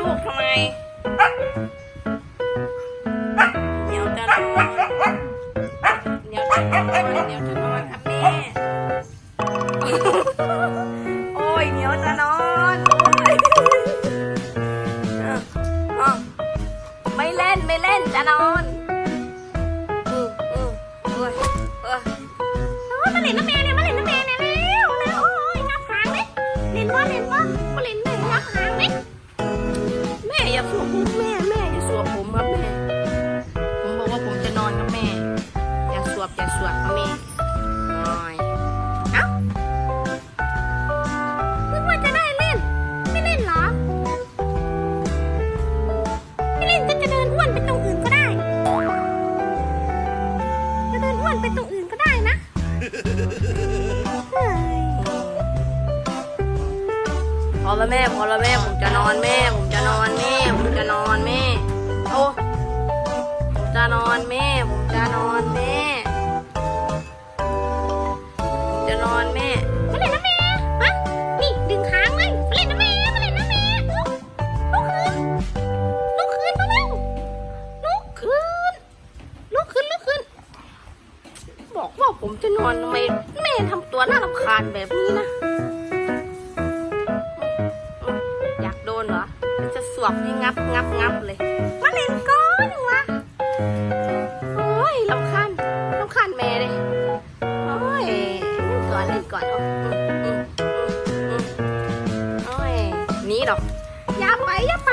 ลูกทำไมเหนียวจะนอนเหนียวจะนอนเหนียวจะนอนครับแม่โอ้ยเหนียวจะนอนโอ้ยอะอะไม่เล่นไม่เล่นจะนอนอืมอืมโอ้ยเออโอ้ยมาเล่นน้ำแม่เนี่ยมาเล่นน้ำแม่ วบอย่าสวบครับแม่นอยนึกว่าจะได้เล่น ไม่เล่นเหรอ ไม่เล่นก็จะเดินอ้วนไปตรงอื่นก็ได้ จะเดินอ้วนไปตรงอื่นก็ได้นะเฮ้ยพอแล้วแม่พอแล้วแม่ผมจะนอนแม่ ผมจะนอนแม่ ผมจะนอนแม่ โอ้ผมจะนอนแม่ จะนอนแม่มาเล่นน้ำแม่ฮะนี่ดึงค้างเลยมาเล่นน้ำแม่มาเล่นน้ำแม่ลุกลุกขึ้นลุกขึ้นมาเร็วลุกขึ้นลุกขึ้นลุกขึ้น บอกว่าผมจะนอนทำไมแม่ทำตัวน่ารำคาญแบบนี้นะ อยากโดนเหรอ จะสวบให้งับงับงับเลย มาเล่นก้ หนีดอกอย่าไปอย่าไป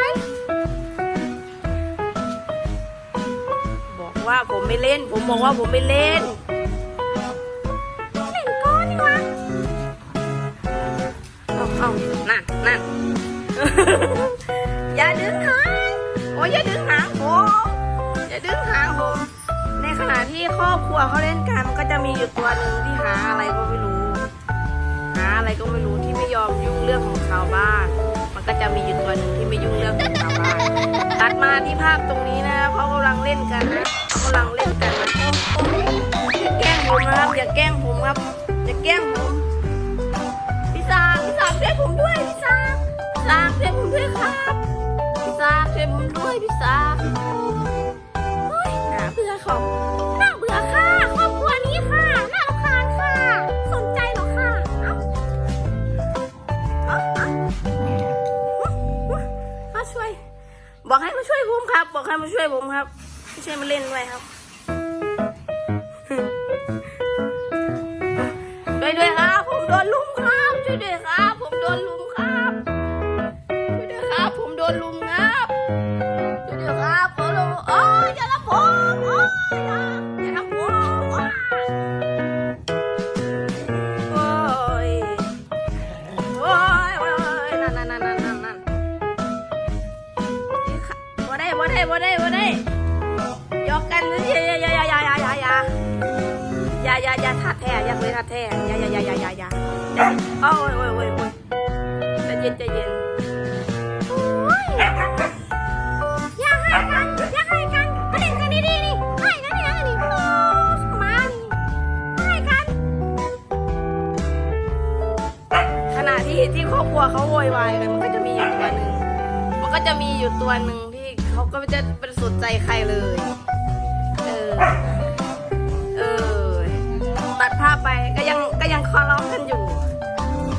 บอกว่าผมไม่เล่น ผมบอกว่าผมไม่เล่นเล่นก้อนนี่วะเอาเอานั่นนั่นอย่าดึงหางโอ้ยอย่าดึงหางผมอย่าดึงหางผมในขณะที่ครอบครัวเขาเล่นกันมันก็จะมีอยู่ตัวหนึ่งที่หาอะไรก็ไม่รู้ หาอะไรก็ไม่รู้ที่ไม่ยอมยุ่งเรื่องของชาวบ้าน มันก็จะมีอยู่ตัวหนึ่งที่ไม่ยุ่งเรื่องของชาวบ้านตัดมาที่ภาพตรงนี้นะเขากำลังเล่นกันนะเขากำลังเล่นกันนะโอ้โอ้อย่าแกล้งผมนะครับอย่าแกล้งผมครับอย่าแกล้งผมพี่สางพี่สางช่วยผมด้วยพี่สางพี่างช่วยผมด้วยครับพี่สางช่วยผมด้วยพี่สางโอ้ยหนาเบื่อเขา ให้มาช่วยผมครับไม่ใช่มาเล่นด้วยครับช่วยด้วยครับ ผมโดนลุมครับช่วยด้วยครับ ผมโดนลุมครับช่วยด้วยครับ ผมโดนลุมครับช่วยด้วยครับผมโดนโอ้ยอย่าละผมโอ้ย ได้บ่ได้บ่ได้ยอกกันอย่าอย่าอย่าอย่าอย่าอย่าอย่าอย่าอย่าอย่าทัดแท้อย่าเคยทัดแท้อย่าอย่าอย่าอย่าอย่าอย่าโอ้ยโอ้ยโอ้ยโอ้ยใจเย็นใจเย็นโอ้ยอย่าให้กันอย่าให้กันมาเล่นกันดีๆนี่ให้กันนี่ให้นี่โอ้มานี่ให้กันขณะที่ที่ครอบครัวเขาโวยวายกันมันก็จะมีอยู่ตัวหนึ่งมันก็จะมีอยู่ตัวหนึ่ง เขาก็ไม่จะเป็นสนใจใครเลย เออ เออ ตัดภาพไปก็ยังก็ยังทะเลาะกันอยู่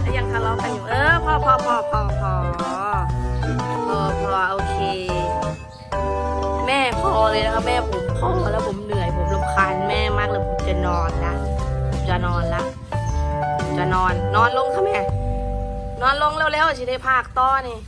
ก็ยังทะเลาะกันอยู่ เออ พอพอพอพอพอพอพอโอเค แม่พอเลยนะคะแม่ผมพอแล้วผมเหนื่อยผมรำคาญแม่มากเลยผมจะนอนนะผมจะนอนละผมจะนอน นอนลงค่ะแม่ นอนลงเร็วๆสิได้ภาคต่อนี่